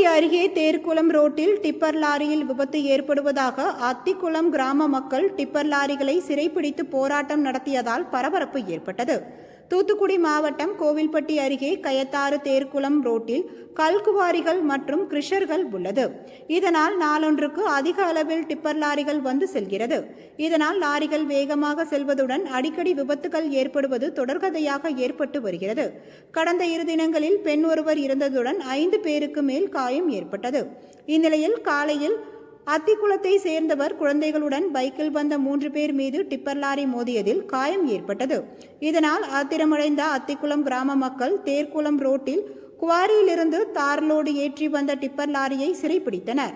அருகே தேர்குளம் ரோட்டில் டிப்பர் லாரியில் விபத்து ஏற்படுவதாக அத்திக்குளம் கிராம மக்கள் டிப்பர் லாரிகளை சிறைப்பிடித்து போராட்டம் நடத்தியதால் பரபரப்பு ஏற்பட்டது. தூத்துக்குடி மாவட்டம் கோவில்பட்டி அருகே கயத்தாறு தேர்குளம் ரோட்டில் கல்குவாரிகள் மற்றும் கிருஷர்கள் உள்ளது. இதனால் நாளொன்றுக்கு அதிக அளவில் டிப்பர் லாரிகள் வந்து செல்கிறது. இதனால் லாரிகள் வேகமாக செல்வதுடன் அடிக்கடி விபத்துகள் ஏற்படுவது தொடர்கதையாக ஏற்பட்டு வருகிறது. கடந்த இரு தினங்களில் பெண் ஒருவர் இறந்ததுடன் ஐந்து பேருக்கு மேல் காயம் ஏற்பட்டது. இந்நிலையில் காலையில் அத்திக்குளத்தை சேர்ந்தவர் குழந்தைகளுடன் பைக்கில் வந்த மூன்று பேர் மீது டிப்பர் லாரி மோதியதில் காயம் ஏற்பட்டது. இதனால் ஆத்திரமடைந்த அத்திக்குளம் கிராம மக்கள் தேர்குளம் ரோட்டில் குவாரியிலிருந்து தார்லோடு ஏற்றி வந்த டிப்பர் லாரியை சிறைப்பிடித்தனர்.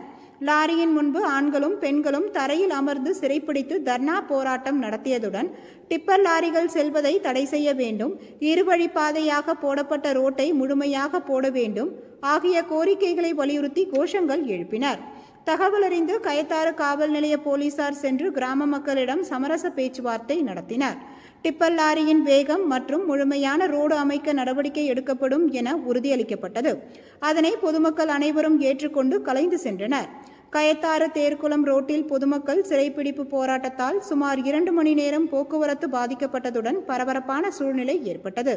லாரியின் முன்பு ஆண்களும் பெண்களும் தரையில் அமர்ந்து சிறைப்பிடித்து தர்ணா போராட்டம் நடத்தியதுடன் டிப்பர் லாரிகள் செல்வதை தடை செய்ய வேண்டும் இருவழி பாதையாக போடப்பட்ட ரோட்டை முழுமையாக போட வேண்டும் ஆகிய கோரிக்கைகளை வலியுறுத்தி கோஷங்கள் எழுப்பினர். தகவல் அறிந்து கயத்தாறு காவல் நிலைய போலீசார் சென்று கிராம மக்களிடம் சமரச பேச்சுவார்த்தை நடத்தினர். டிப்பர் லாரியின் வேகம் மற்றும் முழுமையான ரோடு அமைக்க நடவடிக்கை எடுக்கப்படும் என உறுதியளிக்கப்பட்டது. அதனை பொதுமக்கள் அனைவரும் ஏற்றுக்கொண்டு கலைந்து சென்றனர். கயத்தாறு தேர்குளம் ரோட்டில் பொதுமக்கள் சிறைப்பிடிப்பு போராட்டத்தால் சுமார் இரண்டு மணி நேரம் போக்குவரத்து பாதிக்கப்பட்டதுடன் பரபரப்பான சூழ்நிலை ஏற்பட்டது.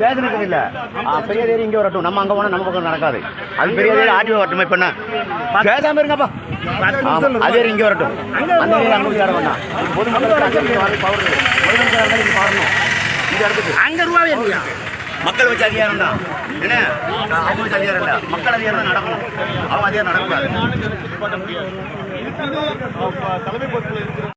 பேசுனது இல்ல. பெரிய தேதி இங்க வரட்டும். நம்ம அங்க போனா நம்ம பக்கம் நடக்காது. அது பெரிய தேதி ஆர்டிஓ வரட்டும். இப்ப என்ன? பேசாம இருங்கப்பா. அதே இங்க வரட்டும். அந்த அங்கே அங்க போய் பொதுமக்கள் பவர் பொதுமக்கள் இந்த இடத்துக்கு அங்கே ரூபாவே இல்லையா? மக்கள் வச்சு அதிகாரம் தான் என்ன? அவங்க வச்சு அதிகாரம் இல்ல. மக்கள் அதிகாரம் தான் நடக்கணும். அவன் அதிகாரம் நடக்கூடாது